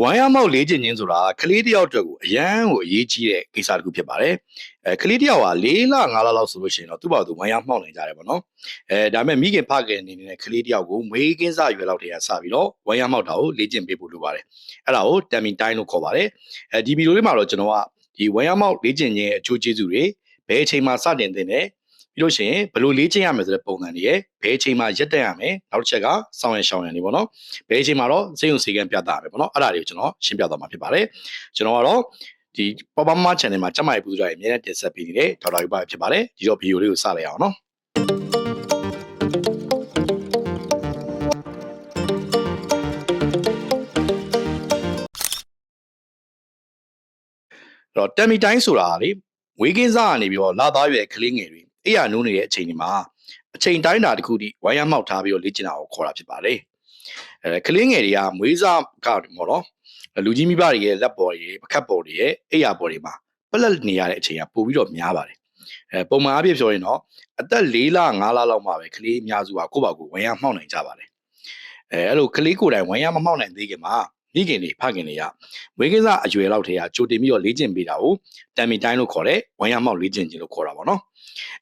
ဝိုင်းရမောက်လေးကျင်ချင်းဆိုတာကလေးတယောက်အတွက်ကိုအရန်ကိုအရေးကြီးတဲ့ကိစ္စတစ်ခုဖြစ်ပါတယ်။အဲကလေးတယောက်က၄လ၅လလောက်ဆိုလို့ရှိရင်တော့သူ့ဘာသူဝိုင်းရမှောက်နိုင်ကြတယ်ပေါ့နော်။အဲဒါပေမဲ့မိခင်ဖခင်အနေနဲ့ကလေးတယောက်ကိုမွေးကင်းစရွယ်လောက်တည်းကစပြီးတော့ဝိုင်းရမှောက်တာကိုလေ့ကျင့်ပေးဖို့လိုပါတယ်။အဲ့ဒါကိုတမ်မီတိုင်းလို့ခေါ်ပါတယ်။အဲဒီဗီဒီယိုလေးမှာတော့ကျွန်တော်ကဒီဝိုင်းရမောက်လေ့ကျင့်ခြင်းရဲ့အကျိုးကျေးဇူးတွေဘယ်အချိန်မှာစတင်သင့်တယ် ပြီးလို့ရှိရင်ဘယ်လိုလေ့ကျင့်ရမယ်ဆိုတဲ့ပုံစံတွေရဲ့ဘယ်အချိန်မှာရက်တက်ရမယ်နောက်တစ်ချက်ကစောင့်ရရှောင်ရနေပေါ့နော်ဘယ်အချိန်မှာတော့စိတ်ုံစေကံပြတာပဲပေါ့နော်အဲ့ဒါတွေကိုကျွန်တော်ရှင်းပြသွားမှာဖြစ်ပါတယ်ကျွန်တော်ကတော့ဒီပပမ channel မှာကျမရဲ့ပူဇော်ရအမြဲတမ်းတင်ဆက်ပေးနေတဲ့ဒေါက်တာယူပါဖြစ်ပါတယ်ဒီတော့ဗီဒီယိုလေးကိုစလိုက်အောင်နော်တော့တမ်မီတိုင်းဆိုတာလေဝေးကင်းစားကနေပြီးတော့လာသားရွယ်ကလေးငယ်တွေ အိယာနိုးနေတဲ့အချိန်ဒီမှာအချိန်တိုင်းတာတစ်ခုတည်းဝိုင်းရမောက်ထားပြီးတော့လေ့ကျင့်တာကိုခေါ်တာဖြစ်ပါတယ်အဲကလေးငယ်တွေကမွေးစားကမော်တော့လူကြီးမိဘတွေရဲ့လက်ပေါ်တွေပကတ်ပေါ်တွေရဲ့အိယာပေါ်တွေမှာပလက်နေရတဲ့အချိန်ကပိုပြီးတော့များပါတယ်အဲပုံမှန်အပြည့်ပြောရင်တော့အသက်၄လ၅လလောက်မှပဲကလေးအများစုကကိုယ့်ဘာကိုယ်ဝိုင်းရမှောက်နိုင်ကြပါတယ်အဲအဲ့လိုကလေးကိုယ်တိုင်ဝိုင်းရမမှောက်နိုင်သေးခင်မှာ မိခင်တွေဖခင်တွေကဝေကိစ္စအရွယ်လောက်တည်းကကြိုတင်ပြီးတော့လေ့ကျင့်ပေးတာကိုတမ်မီတိုင်းလို့ခေါ်တယ်ဝိုင်းရမောက်လေ့ကျင့်ခြင်းလို့ခေါ်တာပေါ့နော်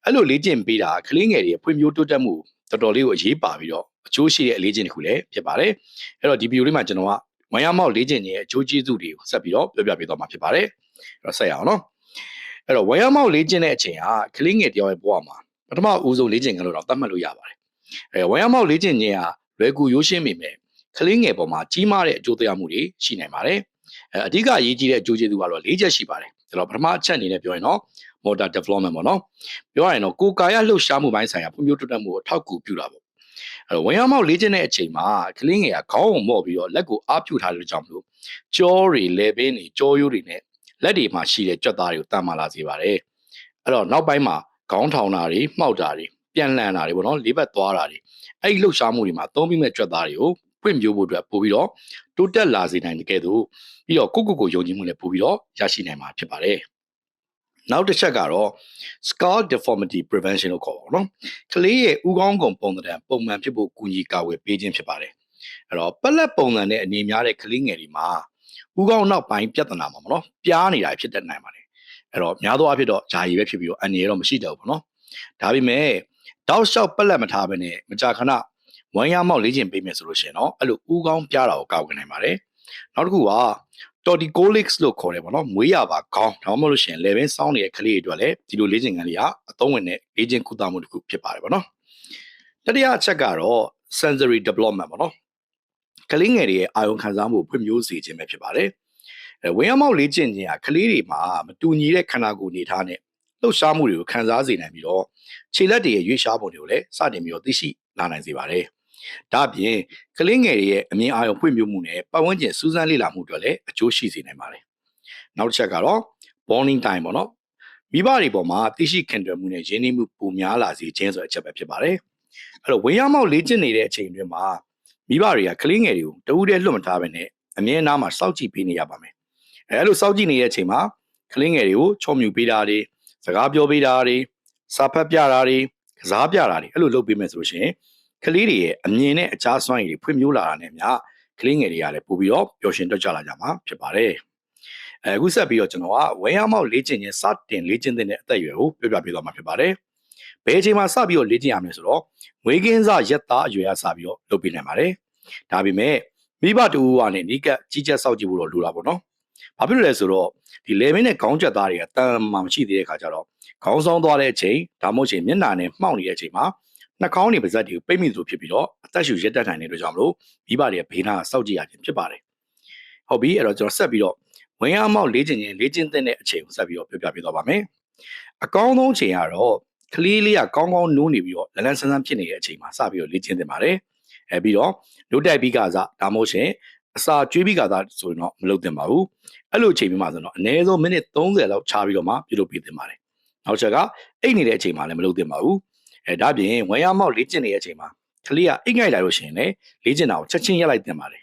အဲ့လိုလေ့ကျင့်ပေးတာကလေးငယ်တွေဖွံ့ဖြိုးတိုးတက်မှုတော်တော်လေးကိုအရေးပါပြီးတော့အကျိုးရှိတဲ့အလေ့ကျင့်တစ်ခုလည်းဖြစ်ပါတယ်အဲ့တော့ဒီဗီဒီယိုလေးမှာကျွန်တော်ကဝိုင်းရမောက်လေ့ကျင့်ခြင်းရဲ့အကျိုးကျေးဇူးတွေကိုဆက်ပြီးတော့ပြောပြပေးသွားမှာဖြစ်ပါတယ်အဲ့တော့ဆက်ရအောင်နော်အဲ့တော့ဝိုင်းရမောက်လေ့ကျင့်တဲ့အချိန်ဟာကလေးငယ်တယောက်ရဲ့ဘဝမှာပထမဦးဆုံးလေ့ကျင့်ကြလို့တော့သတ်မှတ်လို့ရပါတယ်အဲဝိုင်းရမောက်လေ့ကျင့်ခြင်းဟာလွယ်ကူရိုးရှင်းပေမဲ့ ကလေးငယ်ပေါ်မှာကြီးမားတဲ့အကျိုးသက်ရောက်မှုတွေရှိနိုင်ပါတယ်။အဲအဓိကအရေးကြီးတဲ့အကျိုးကျေးဇူးကတော့၄ချက်ရှိပါတယ်။ဒါတော့ပထမအချက်အနေနဲ့ပြောရင်တော့ motor development ပေါ့နော်။ပြောရရင်တော့ကိုယ်ကာယလှုပ်ရှားမှုပိုင်းဆိုင်ရာဖွံ့ဖြိုးတိုးတက်မှုကိုထောက်ကူပြုတာပေါ့။အဲဝင်ရောက်မောက်လေ့ကျင့်တဲ့အချိန်မှာကလေးငယ်ကခေါင်းကိုမော့ပြီးတော့လက်ကိုအားပြုထားတဲ့ကြောင့်မလို့ကြောတွေလေပင်းတွေကြောရိုးတွေနဲ့လက်တွေမှာရှိတဲ့ကြွက်သားတွေကိုတတ်မှလာစေပါတယ်။အဲ့တော့နောက်ပိုင်းမှာခေါင်းထောင်တာတွေမှောက်တာတွေပြန်လှန်တာတွေပေါ့နော်လေးဘက်သွားတာတွေအဲ့ဒီလှုပ်ရှားမှုတွေမှာသုံးပြီးမဲ့ကြွက်သားတွေကို ဖွင့်ပြဖို့အတွက်ပို့ပြီးတော့တိုးတက်လာစေနိုင်တဲ့ကဲ့သို့ပြီးတော့ကိုကိုကိုယုံကြည်မှုနဲ့ပို့ပြီးတော့ရရှိနိုင်မှာဖြစ်ပါတယ်။နောက်တစ်ချက်ကတော့ skull deformity prevention လို့ခေါ်ပါတော့နော်။ကလေးရဲ့ဥကောင်းကုံပုံသဏ္ဍာန်ပုံမှန်ဖြစ်ဖို့ကူညီကာဝယ်ပေးခြင်းဖြစ်ပါတယ်။အဲ့တော့ပက်လက်ပုံစံနဲ့အနေများတဲ့ကလေးငယ်တွေမှာဥကောင်းနောက်ပိုင်းပြဿနာမှာမနော်ပြားနေတာဖြစ်တတ်နိုင်ပါတယ်။အဲ့တော့များသောအားဖြင့်တော့ဂျာရီပဲဖြစ်ပြီးတော့အန်ရတော့မရှိတော့ဘူးနော်။ဒါပေမဲ့တောက်လျှောက်ပက်လက်မထားဘဲနဲ့မကြာခဏ ဝမ်းရမောက်လေ့ကျင့်ပေးမယ်ဆိုလို့ရှိရင်တော့အဲ့လိုဥကောင်းပြားတာကိုကောက်ဝင်နိုင်ပါတယ်နောက်တစ်ခုက torticolix လို့ခေါ်တယ်ပေါ့နော်မွေးရပါခေါင်းဒါမှမဟုတ်လို့ရှိရင် level စောင်းနေတဲ့ကလေးတွေအတွက်လည်းဒီလိုလေ့ကျင့်ခန်းလေးကအသုံးဝင်တဲ့လေ့ကျင့်ကုသမှုတစ်ခုဖြစ်ပါတယ်ပေါ့နော်တတိယအချက်ကတော့ sensory development ပေါ့နော်ကလေးငယ်တွေရဲ့အာရုံခံစားမှုဖွံ့ဖြိုးစေခြင်းပဲဖြစ်ပါတယ်အဲဝင်းရမောက်လေ့ကျင့်ခြင်းကကလေးတွေမှာမတူညီတဲ့ခန္ဓာကိုယ်နေထားနဲ့လှုပ်ရှားမှုတွေကိုခံစားစေနိုင်ပြီးတော့ခြေလက်တွေရဲ့ရွေ့ရှားပုံတွေကိုလည်းစတင်ပြီးတော့သိရှိလာနိုင်စေပါတယ်။ ဒါ့အပြင်ကလေးငယ်တွေရဲ့အမြင်အာရုံဖွံ့ဖြိုးမှုနဲ့ပတ်ဝန်းကျင်စူးစမ်းလေ့လာမှုတွေလည်းအကျိုးရှိစေနိုင်ပါတယ်။နောက်တစ်ချက်ကတော့ bonding time ပေါ့နော်။မိဘတွေပေါ်မှာသိရှိခင်တွယ်မှုနဲ့ရင်းနှီးမှုပိုများလာစေခြင်းဆိုတဲ့အချက်ပဲဖြစ်ပါတယ်။အဲ့တော့ဝင်းရမောက်လေ့ကျင့်နေတဲ့အချိန်တွင်းမှာမိဘတွေကကလေးငယ်တွေကိုတဦးတည်းလွတ်မထားဘဲနဲ့အမြင်အနားမှာစောင့်ကြည့်ပေးနေရပါမယ်။အဲအဲ့လိုစောင့်ကြည့်နေတဲ့အချိန်မှာကလေးငယ်တွေကိုချော်မြူပေးတာတွေစကားပြောပေးတာတွေစာဖတ်ပြတာတွေကစားပြတာတွေအဲ့လိုလုပ်ပေးမယ်ဆိုလို့ရှိရင် ကလေးတွေရဲ့အမြင်နဲ့အကြားစွမ်းရည်တွေဖွံ့ဖြိုးလာတာနဲ့များကလေးငယ်တွေကလည်းပို့ပြီးတော့ပျော်ရွှင်တက်ကြလာကြမှာဖြစ်ပါတယ်။အဲအခုဆက်ပြီးတော့ကျွန်တော်ကဝဲရမောက်လေ့ကျင့်ခြင်းစတင်လေ့ကျင့်တဲ့အသက်အရွယ်ကိုပြောပြပေးသွားမှာဖြစ်ပါတယ်။ဘယ်အချိန်မှာစပြီးတော့လေ့ကျင့်ရမလဲဆိုတော့ငွေကင်းစားရက်သားအရွယ်ကစပြီးတော့လုပ်ပေးနိုင်ပါတယ်။ဒါပေမဲ့မိဘတူကနေနီးကပ်ကြီးကြပ်စောင့်ကြည့်ဖို့တော့လိုတာပေါ့နော်။ဘာဖြစ်လို့လဲဆိုတော့ဒီလေမင်းနဲ့ခေါင်းချက်သားတွေကတန်မှမရှိသေးတဲ့ခါကျတော့ခေါင်းဆောင်သွားတဲ့အချိန်ဒါမှမဟုတ်ချိန်မျက်နှာနဲ့မှောက်နေတဲ့အချိန်မှာ နှာခေါင်းတွေပါးစပ်တွေကိုပိတ်မိသလိုဖြစ်ပြီးတော့အသက်ရှူရက်တက်နိုင်တဲ့အတွက်ကြောင့်မလို့မိဘတွေဘေးနားစောက်ကြည့်ရခြင်းဖြစ်ပါတယ်။ဟုတ်ပြီအဲ့တော့ကျွန်တော်ဆက်ပြီးတော့ဝင်းအားမောက်လေ့ကျင့်ခြင်းလေ့ကျင့်တဲ့အချိန်ကိုဆက်ပြီးတော့ပြောပြပေးသွားပါမယ်။အကောင်းဆုံးချိန်ကတော့ကလေးလေးကကောင်းကောင်းနိုးနေပြီးတော့လလန်းဆန်းဆန်းဖြစ်နေတဲ့အချိန်မှာစပြီးတော့လေ့ကျင့်သင့်ပါတယ်။အဲပြီးတော့နိုးတက်ပြီးကစားဒါမှမဟုတ်ရှင်အစာကျွေးပြီးကစားဆိုရင်တော့မလုပ်သင့်ပါဘူး။အဲ့လိုအချိန်မျိုးမှာဆိုတော့အနည်းဆုံးမိနစ်30လောက်ခြားပြီးတော့မှပြုလုပ်ပေးသင့်ပါတယ်။နောက်ချက်ကအိတ်နေတဲ့အချိန်မှာလည်းမလုပ်သင့်ပါဘူး အဲဒါပြင်ဝမ်ရမောက်လေ့ကျင့်နေတဲ့အချိန်မှာကလေးကအိတ်ငိုက်လာလို့ရှိရင်လည်းလေ့ကျင့်တာကိုချက်ချင်းရက်လိုက်တင်ပါတယ်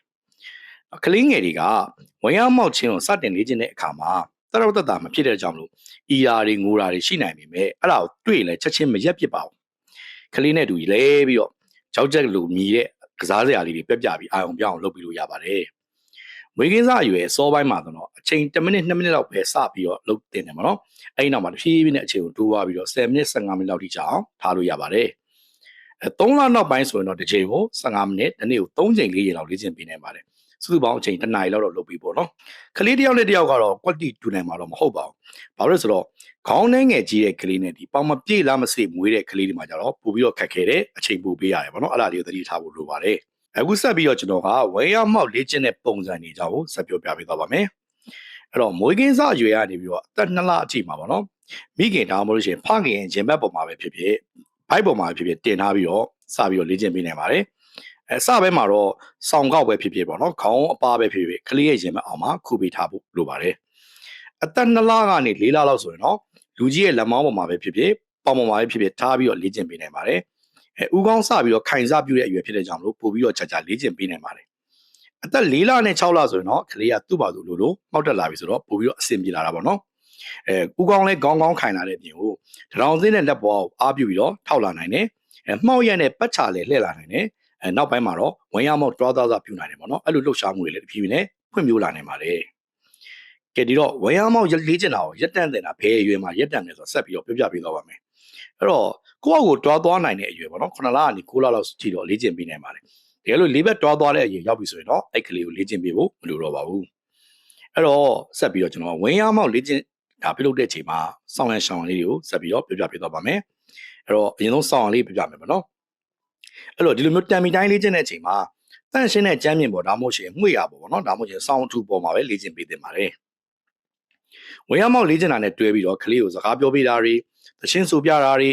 ကလေးငယ်တွေကဝမ်ရမောက်ချင်းကိုစတင်လေ့ကျင့်တဲ့အခါမှာတရဝတ္တတာမဖြစ်တဲ့ကြောင့်လို့အီရာတွေငိုတာတွေရှိနိုင်ပေမဲ့အဲ့ဒါကိုတွေ့လဲချက်ချင်းမရက်ပစ်ပါဘူးကလေးနဲ့တူလဲပြီးတော့ကြောက်ကြက်လိုမြည်တဲ့ကစားစရာလေးတွေပြက်ပြပြီးအာရုံပြောင်းလုပ်ပြီးလို့ရပါတယ် မွေးကင်းစားအရွယ်စောပိုင်းမှာဆိုတော့အချိန်10မိနစ်2မိနစ်လောက်ပဲစပြီးတော့လုပ်တင်တယ်မနော်အဲ့ဒီနောက်မှာတစ်ဖြည်းဖြည်းနဲ့အချိန်ကိုတိုးသွားပြီးတော့10မိနစ်15မိနစ်လောက်ထိကြာအောင်ထားလို့ရပါတယ်အဲ3လနောက်ပိုင်းဆိုရင်တော့တစ်ချိန်ကို15မိနစ်တစ်နေ့ကို3ချိန်4ချိန်လောက်လေ့ကျင့်ပေးနိုင်ပါတယ်စုစုပေါင်းအချိန်တစ်နာရီလောက်တော့လုပ်ပြီးပေါ့နော်ကလေးတစ်ယောက်နဲ့တစ်ယောက်ကတော့ quality တူနိုင်မှာတော့မဟုတ်ပါဘူးဘာလို့လဲဆိုတော့ခေါင်းနှဲငယ်ကြီးတဲ့ကလေးနဲ့ဒီပေါင်မပြေလားမစိမွေးတဲ့ကလေးတွေမှာကြတော့ပို့ပြီးတော့ခက်ခဲတဲ့အချိန်ပို့ပေးရတယ်ပေါ့နော်အဲ့ဒါလေးကိုသတိထားဖို့လိုပါတယ် အခုဆက်ပြီးတော့ကျွန်တော်ကဝဲရမောက်လေ့ကျင့်တဲ့ပုံစံတွေကြောင့်ဆက်ပြောပြပေးသွားပါမယ်အဲ့တော့မွေးကင်းစအရွယ်ကနေပြီးတော့အသက်2လအထိမှာပေါ့နော်မိခင်ဒါမှမဟုတ်လို့ရှိရင်ဖခင်ရင်ဂျင်ဘက်ပေါ်မှာပဲဖြစ်ဖြစ်ဘိုက်ပေါ်မှာပဲဖြစ်ဖြစ်တင်ထားပြီးတော့စပြီးတော့လေ့ကျင့်ပေးနိုင်ပါတယ်အဲစပဲမှာတော့စောင်ကောက်ပဲဖြစ်ဖြစ်ပေါ့နော်ခေါင်းအပါပဲဖြစ်ဖြစ်ကလေးရဲ့ရင်ဘက်အောင်မှာခုပေးထားဖို့လိုပါတယ်အသက်2လကနေ4လလောက်ဆိုရင်တော့လူကြီးရဲ့လက်မောင်းပေါ်မှာပဲဖြစ်ဖြစ်ပေါင်ပေါ်မှာပဲဖြစ်ဖြစ်ထားပြီးတော့လေ့ကျင့်ပေးနိုင်ပါတယ် အဲဥကောင်းစပြီးတော့ခိုင်စားပြုတဲ့အရွယ်ဖြစ်တဲ့ကြောင့်မလို့ပို့ပြီးတော့ကြာကြာလေ့ကျင့်ပေးနိုင်ပါတယ်အသက်4လနဲ့6လဆိုရင်တော့ကလေးကသူ့ဘာသူလို့လို့မှောက်တက်လာပြီဆိုတော့ပို့ပြီးတော့အဆင်ပြေလာတာပေါ့နော်အဲဥကောင်းလဲခေါင်းကောင်းခိုင်လာတဲ့ပြင်ကိုတရောင်စင်းတဲ့လက်ပေါ်ကိုအားပြုပြီးတော့ထောက်လာနိုင်တယ်အဲမှောက်ရက်နဲ့ပတ်ချလဲလှည့်လာနိုင်တယ်အဲနောက်ပိုင်းမှာတော့ဝင်ရမောက်တွားသားသားပြုနိုင်တယ်ပေါ့နော်အဲ့လိုလှုပ်ရှားမှုတွေလည်းတစ်ပြေးပြေးနဲ့ဖွံ့ဖြိုးလာနိုင်ပါတယ်ကဲဒီတော့ဝရမောက်လေးကျင်တာကိုရက်တန့်တင်တာဘယ်အရွယ်မှာရက်တန့်လဲဆိုတော့ဆက်ပြီးတော့ပြပြပေးသွားပါမယ်အဲ့တော့ ကိုယ့်အကိုတွားသွားနိုင်တဲ့အရွယ်ပေါ့နော်9လကနေ9လလောက်ကြည့်တော့လေ့ကျင့်ပေးနိုင်ပါတယ်တကယ်လို့လေးဘက်တွားသွားတဲ့အရွယ်ရောက်ပြီဆိုရင်တော့အဲ့ကလေးကိုလေ့ကျင့်ပေးဖို့မလိုတော့ပါဘူးအဲ့တော့ဆက်ပြီးတော့ကျွန်တော်ဝင်းရမောက်လေ့ကျင့်ဒါပြုလုပ်တဲ့အချိန်မှာစောင်းရန်ရှောင်းရန်လေးတွေကိုဆက်ပြီးတော့ပြပြပေးသွားပါမယ်အဲ့တော့အရင်ဆုံးစောင်းရန်လေးပြပြမယ်ပေါ့နော်အဲ့တော့ဒီလိုမျိုးတံမီတိုင်းလေ့ကျင့်တဲ့အချိန်မှာတန့်ရှင်းတဲ့ကြမ်းမြင်ပေါ်ဒါမှမဟုတ်ရှင်မှွေရပေါ်ပေါ့နော်ဒါမှမဟုတ်ရှင်စောင်းအထူပေါ်မှာပဲလေ့ကျင့်ပေးသင့်ပါတယ်ဝင်ရမောက်လေ့ကျင့်တာနဲ့တွဲပြီးတော့ကလေးကိုစကားပြောပေးတာတွေသချင်းဆိုပြတာတွေ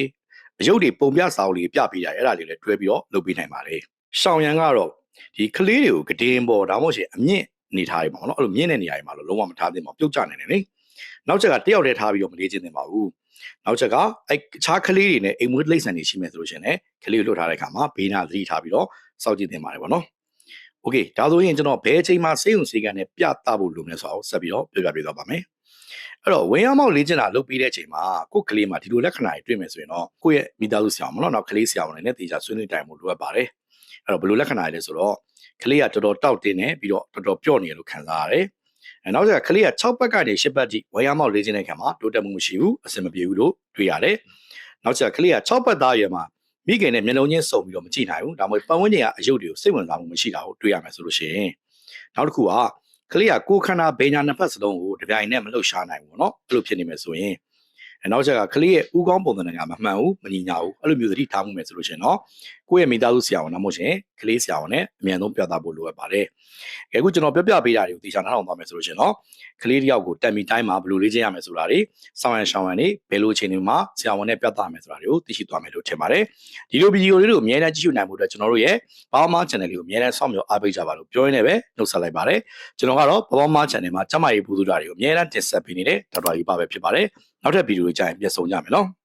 အယုတ်တွေပုံပြစာအုပ်တွေပြပေးတာအဲ့ဒါလေးလည်းတွဲပြီးတော့လုပ်ပေးနိုင်ပါတယ်။ရှောင်းရန်ကတော့ဒီကလေးတွေကိုကတင်းပေါ်ဒါမှမဟုတ်ရှင်အမြင့်နေထားရပါတော့နော်အဲ့လိုမြင့်တဲ့နေရာတွေမှာလုံးဝမထားသင့်ပါဘူးပြုတ်ကျနိုင်တယ်လေ။နောက်ချက်ကတယောက်တည်းထားပြီးတော့မလေးကျင့်သင့်ပါဘူး။နောက်ချက်ကအဲ့အခြားကလေးတွေနဲ့အိမ်မွေးလိမ့်ဆန်တွေရှိမယ်ဆိုလို့ရှင်လည်းကလေးကိုလွတ်ထားတဲ့အခါမှာဘေးနာသတိထားပြီးတော့စောင့်ကြည့်သင့်ပါတယ်ပေါ့နော်။ Okay ဒါဆိုရင်ကျွန်တော်ဘယ်အချိန်မှစေုံစေကန်နဲ့ပြသဖို့လိုမလဲဆိုတော့ဆက်ပြီးတော့ပြပြပေးသွားပါမယ်။ အဲ့တော့ဝင်းရမောက်လေ့ကျင့်တာလုပ်ပြီးတဲ့အချိန်မှာကိုယ်ကလေးမှာဒီလိုလက္ခဏာတွေတွေ့မယ်ဆိုရင်တော့ကိုယ့်ရဲ့မိသားစုဆရာမလို့နောက်ကလေးဆရာမလည်းနဲ့တေချာဆွေးနွေးတိုင်မှုလိုအပ်ပါတယ်အဲ့တော့ဘယ်လိုလက္ခဏာတွေလဲဆိုတော့ကလေးကတော်တော်တောက်တင်းနေပြီးတော့တော်တော်ပြော့နေရလို့ခံစားရတယ်အဲနောက်ကျကလေးက6ဘက်ကနေ10ဘက်ထိဝင်းရမောက်လေ့ကျင့်တဲ့ခံမှာတိုးတက်မှုမရှိဘူးအဆင်မပြေဘူးလို့တွေ့ရတယ်နောက်ကျကလေးက6ဘက်သားရွယ်မှာမိခင်နဲ့မျက်လုံးချင်းစုံပြီးတော့မကြည့်နိုင်ဘူးဒါမှမဟုတ်ပတ်ဝန်းကျင်ကအယုတ်တွေကိုစိတ်ဝင်စားမှုမရှိတာကိုတွေ့ရမယ်ဆိုလို့ရှိရင်နောက်တစ်ခုက ကလေးကကိုယ်ခန္ဓာဘိညာနှစ်ဖက်စလုံးကိုတပြိုင်နက်မလှုပ်ရှားနိုင်ဘူးเนาะအဲ့လိုဖြစ်နေမယ်ဆိုရင် အဲနောက်ချက်ကကလေးရဲ့ဥကောင်းပုံစံကမမှန်ဘူးမညီညာဘူးအဲ့လိုမျိုးသတိထားမှုမယ်ဆိုလို့ရှင်နော်ကိုယ့်ရဲ့မိသားစုဆရာဝန်နောက်မဟုတ်ရှင်ကလေးဆရာဝန်နဲ့အမြန်ဆုံးပြသဖို့လိုအပ်ပါတယ်ကဲအခုကျွန်တော်ပြပြပေးတာတွေကိုသေချာနားထောင်သွားမယ်ဆိုလို့ရှင်နော်ကလေးတယောက်ကိုတက်မီတိုင်းမှာဘယ်လိုလေ့ကျင့်ရမယ်ဆိုတာတွေဆောင်းရန်ရှောင်းရန်တွေဘယ်လိုအခြေအနေမှာဆရာဝန်နဲ့ပြသမယ်ဆိုတာတွေကိုသိရှိသွားမယ်လို့ထင်ပါတယ်ဒီလိုဗီဒီယိုလေးတွေကိုအများအားကြည့်ရှုနိုင်ဖို့အတွက်ကျွန်တော်တို့ရဲ့ Bawma Channel လေးကိုအများအားဆောင်မြော်အားပေးကြပါလို့ပြောရင်းနဲ့ပဲနှုတ်ဆက်လိုက်ပါတယ်ကျွန်တော်ကတော့ Bawma Channel မှာကျမရေးပူးစုတာတွေကိုအများအားတင်ဆက်ပေးနေတဲ့ဒေါက်တာယူပါပဲဖြစ်ပါတယ် နောက်ထပ်ဗီဒီယိုတွေကြရင်ပြန်ဆုံကြမယ်နော်။